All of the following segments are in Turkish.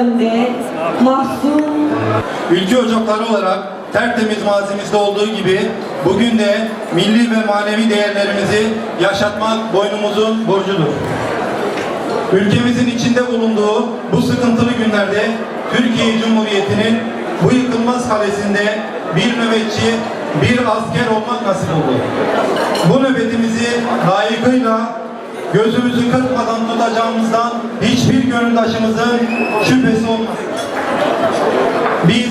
önde, mahzun Ülke ocakları olarak tertemiz mazimizde olduğu gibi bugün de milli ve manevi değerlerimizi yaşatmak boynumuzun borcudur. Ülkemizin içinde bulunduğu bu sıkıntılı günlerde Türkiye Cumhuriyeti'nin bu yıkılmaz kalesinde bir nöbetçi, bir asker olmak nasip oldu. Bu nöbetimizi layıkıyla gözümüzü kırpmadan tutacağımızdan hiçbir gönüldaşımızın şüphesi olmasın. Biz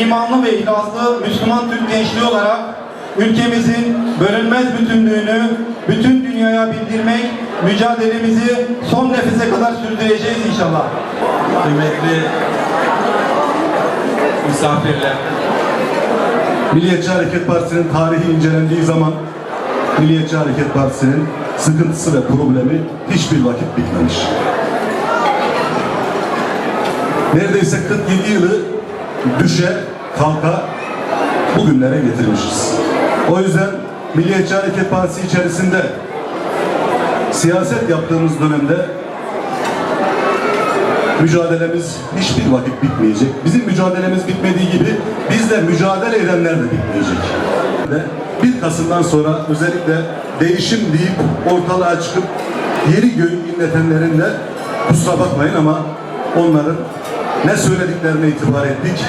imanlı ve ihlaslı Müslüman Türk gençliği olarak ülkemizin bölünmez bütünlüğünü bütün dünyaya bildirmek mücadelemizi son nefese kadar sürdüreceğiz inşallah. kıymetli misafirler, Milliyetçi Hareket Partisi'nin tarihi incelendiği zaman Milliyetçi Hareket Partisi'nin sıkıntısı ve problemi hiçbir vakit bitmemiş. Neredeyse 47 yılı düşe kalka bugünlere getirmişiz. O yüzden Milliyetçi Hareket Partisi içerisinde siyaset yaptığımız dönemde mücadelemiz hiçbir vakit bitmeyecek. Bizim mücadelemiz bitmediği gibi bizle mücadele edenler de bitmeyecek. Ve 1 Kasım'dan sonra özellikle değişim deyip ortalığa çıkıp yeri göğü inletenlerin de kusura bakmayın ama onların ne söylediklerine itibar ettik,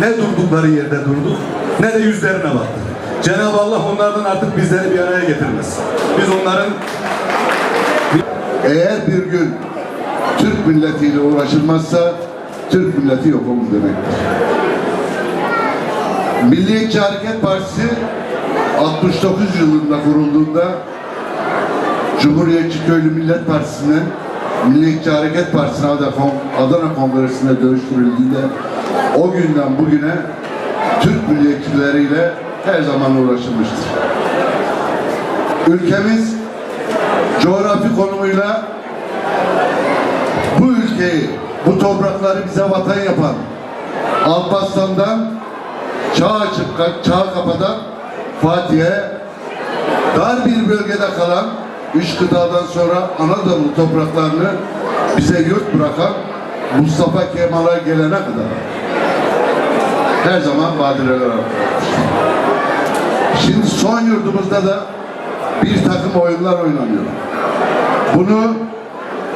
ne durdukları yerde durduk, ne de yüzlerine baktık. Cenab-ı Allah onlardan artık bizleri bir araya getirmez. Biz onların Eğer bir gün Türk milletiyle uğraşılmazsa Türk milleti yok olur demektir. Milliyetçi Hareket Partisi 69 yılında kurulduğunda Cumhuriyetçi Köylü Millet Partisi'nin Milliyetçi Hareket Partisi'ne Adana Kongresi'ne dönüştürüldüğünde o günden bugüne Türk milliyetçileriyle her zaman uğraşılmıştır. Ülkemiz coğrafi konumuyla bu ülkeyi, bu toprakları bize vatan yapan Alparslan'dan çağ açıp çağ kapatan Fatih'e dar bir bölgede kalan üç kıtadan sonra Anadolu topraklarını bize yurt bırakan Mustafa Kemal'a gelene kadar her zaman badireler. Şimdi son yurdumuzda da bir takım oyunlar oynanıyor. Bunu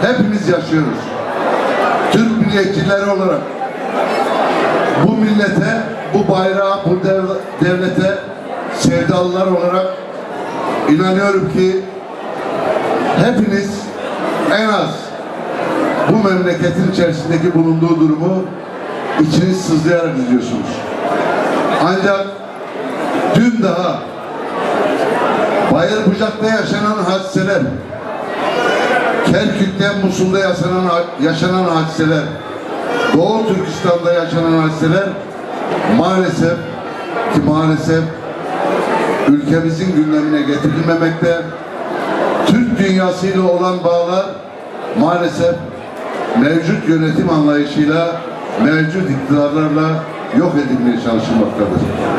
hepimiz yaşıyoruz. Türk milliyetçileri olarak bu millete, bu bayrağa, bu dev- devlete sevdalılar olarak inanıyorum ki hepiniz en az bu memleketin içerisindeki bulunduğu durumu içiniz sızlayarak izliyorsunuz. Ancak dün daha Bayır Bucak'ta yaşanan hadiseler, Kerkük'te, Musul'da yaşanan, yaşanan hadiseler, Doğu Türkistan'da yaşanan hadiseler maalesef ki maalesef ülkemizin gündemine getirilmemekte. Türk dünyasıyla olan bağlar maalesef mevcut yönetim anlayışıyla, mevcut iktidarlarla yok edilmeye çalışılmaktadır.